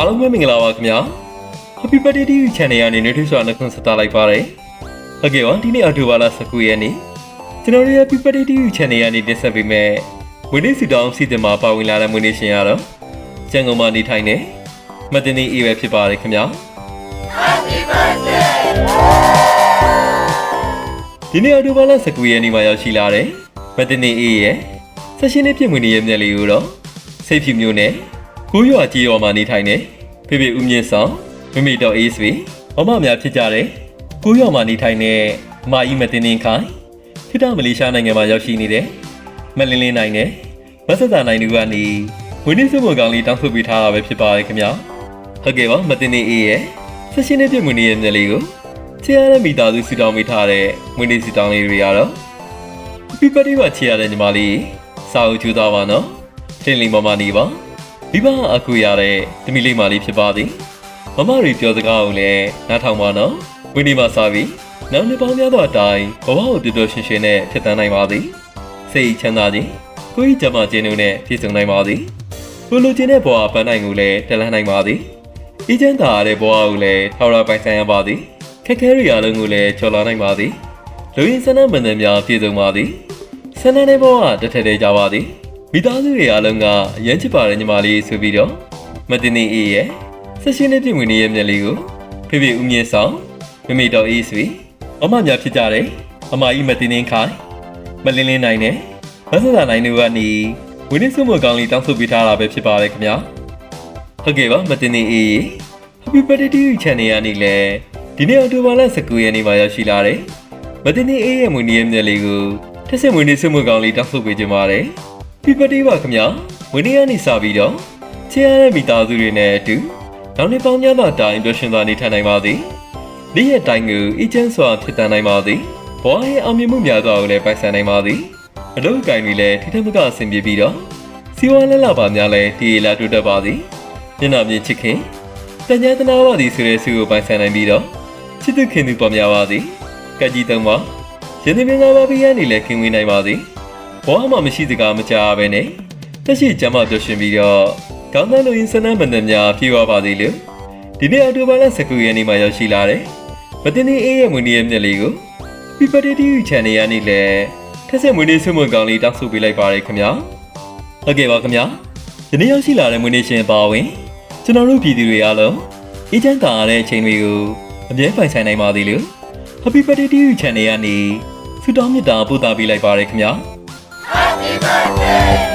အားလုံးပဲမင်္ဂလာပါခင်ဗျာ Happy Birthday TV Channel ကနေနေထွေးစွာနှုတ်ခွန်းဆက်တာလိုက်ပါတယ်ဟုတ်ကဲ့ပါဒီနေ့အောက်တိုဘာလ19ရက်နေ့ကျွန်တော်တို့ရဲ့ Happy Birthday TV Channel ကနေတင်ဆက်ပေးမယ်ဝင်းနေစီတောင်းစီတင်မှာပါဝင်လာတဲ့မွေးနေ့ရှင်ရတော့ကျန်ကုန်မှာနေထိုင်နေမတင်နေအေးပဲဖြစ်ပါတယ်ခင်ဗျာဒီနေ့အော်တိုဘာလ19ရက်နေ့မှာရောက်ရှိလာတဲ့မတနေအေးရဲ့ဆက်ရှင်နဲ့ပြည်ဝင်နေရဲ့မျက်လေးကိုတော့စိတ်ဖြူမျိုးနဲ့ကိုရွာကြီးရွာမှာနေထိုင်နေ ဖေဖေဦးမြင့်ဆောင်မိမိတော်အေးဆွေမမများဖြစ်ကြတဲ့ကိုရွာမှာနေထိုင်တဲ့အမကြီးမတင်တင်ခိုင်ခိတမလေးရှားနိုင်ငံမှာရောက်ရှိနေတဲ့မလင်းလင်းနိုင်နဲ့မဆတ်တာနိုင်သူကနေဝင်းနေစုံမကောင်လေးတောင်းဆိုပေးထားတာပဲဖြစ်ပါတယ်ခင်ဗျာဟုတ်ကဲ့ပါမတင်နေအေးရဲ့ဆက်ရှင်နဲ့ပြည်ဝင်နေရဲ့မျက်လေးကိုချေရတဲ့မိသားစုစီတောင်းမိထားတဲ့မွေးနေ့စီတောင်းလေးတွေရတော့ပြပတိပါချေရတဲ့ညီမလေးစာအုပ်ကျူသားပါနော်တင်လီမမနီပါ မိဘအခုရတဲ့တမီလေးမလေးဖြစ်ပါသည်မမတွေပြောစကားကိုလည်းနားထောင်ပါနော်ဝင်းဒီမှာစာပြီးနောက်နှစ်ပေါင်းများသောအတိုင်းဘဝကိုပြပြရှင်ရှင်နဲ့ဖြစ်တန်းနိုင်ပါသည်စိတ်ချမ်းသာခြင်းကိုယ်ကြမ်းမာခြင်းတို့နဲ့ပြည့်စုံနိုင်ပါသည်ကိုလိုချင်တဲ့ဘဝပန်းနိုင်ကိုလည်းတက်လှမ်းနိုင်ပါသည်အေးချမ်းသာရတဲ့ဘဝကိုလည်းထောက်ရပိုင်ဆိုင်ရပါသည်ခက်ခဲတွေအားလုံးကိုလည်းကျော်လာနိုင်ပါသည်လူရင်းစနမန်တယ်များပြည့်စုံပါသည်ဆန္ဒတဲ့ဘောကတစ်ထက်တည်းကြပါသည် မိသားစုတွေအားလုံးကအရန်ချစ်ပါတယ်ညီမလေးဆိုပြီးတော့မတင်နေအေးရဲ့ဆက်ရှင်နဲ့ပြည်ဝင်နေရဲ့မျက်လေးကိုဖေဖေဦးမြင့်ဆောင်မိမိတော်အေးဆွေအမများဖြစ်ကြတယ်အမကြီးမတင်နေခိုင်မလင်းလင်းနိုင်နဲ့မဆသာနိုင်တို့ကနေဝင်းနေစုမကောင်းလေးတောင်းဆိုပေးထားတာပဲဖြစ်ပါတယ်ခင်ဗျာဟုတ်ကဲ့ပါမတင်နေအေး Happy Birthday to you channel ကနေလည်းဒီနေ့အောက်တိုဘာလ19ရက်နေ့မှာရောက်ရှိလာတယ်။မတင်နေအေးရဲ့မွေးနေ့ရဲ့မျက်လေးကိုထက်ဆက်မွေးနေ့ဆွေးနွေးကောင်းလေးတောက်ဆိုပေးကြပါတယ်။ ပြပတိပါခင်ဗျာ။မွေးနေ့ကနေစပြီးတော့ချေရတဲ့မိသားစုတွေနဲ့အတူနောက်နေ့ပေါင်းများသောအတိုင်းပြောရှင်သာနေထိုင်နိုင်ပါသည်။နေ့ရက်တိုင်းကိုအေဂျင့်စွာဖြစ်တန်နိုင်ပါသည်။ဘဝရဲ့အောင်မြင်မှုများစွာကိုလည်းပိုင်ဆိုင်နိုင်ပါသည်။အလုပ်အကိုင်တွေလည်းထိထက်မကအဆင်ပြေပြီးတော့စီဝါလက်လာပါများလည်းတည်ရလာတိုးတက်ပါသည်။ညနာမြင့်ချစ်ခင်တញ្ញတနာပါသည်ဆိုတဲ့ဆုကိုပိုင်ဆိုင်နိုင်ပြီးတော့ချစ်သူခင်သူပေါ်များပါသည်ကက်ကြီးသုံးပါရင်းနှီးမင်္ဂလာပါပြရနေလဲခင်ဝင်နိုင်ပါသည် ဘောမှမရှိစကားမကြားပဲနဲ့တက်ရှိကျမ်းမာပြောရှင်ပြီးတော့ကောင်းတဲ့လူရင်းစနမ်းမန္တများပြေဝပါသည်လို့ဒီနေ့အော်တိုဘာလ19ရက်နေ့မှာရောက်ရှိလာတယ်မတင်နေအေးရဲ့မွေးနေ့ရဲ့မျက်လေးကိုပြပတီတီ channel ရနေလဲထက်ဆက်မွေးနေ့ဆွေးနွေးကောင်းလေးတောက်ဆိုပေးလိုက်ပါရခင်ဗျာဟုတ်ကဲ့ပါခင်ဗျာဒီနေ့ရောက်ရှိလာတဲ့မွေးနေ့ရှင်ပါဝင်ကျွန်တော်တို့ပြည်သူတွေအားလုံးအေးချမ်းသာရတဲ့အချိန်တွေကိုအမြဲပိုင်ဆိုင်နိုင်ပါသေးလို့ Happy Birthday to you channel ကနေဆုတောင်းမေတ္တာပို့သပေးလိုက်ပါရခင်ဗျာ Happy birthday!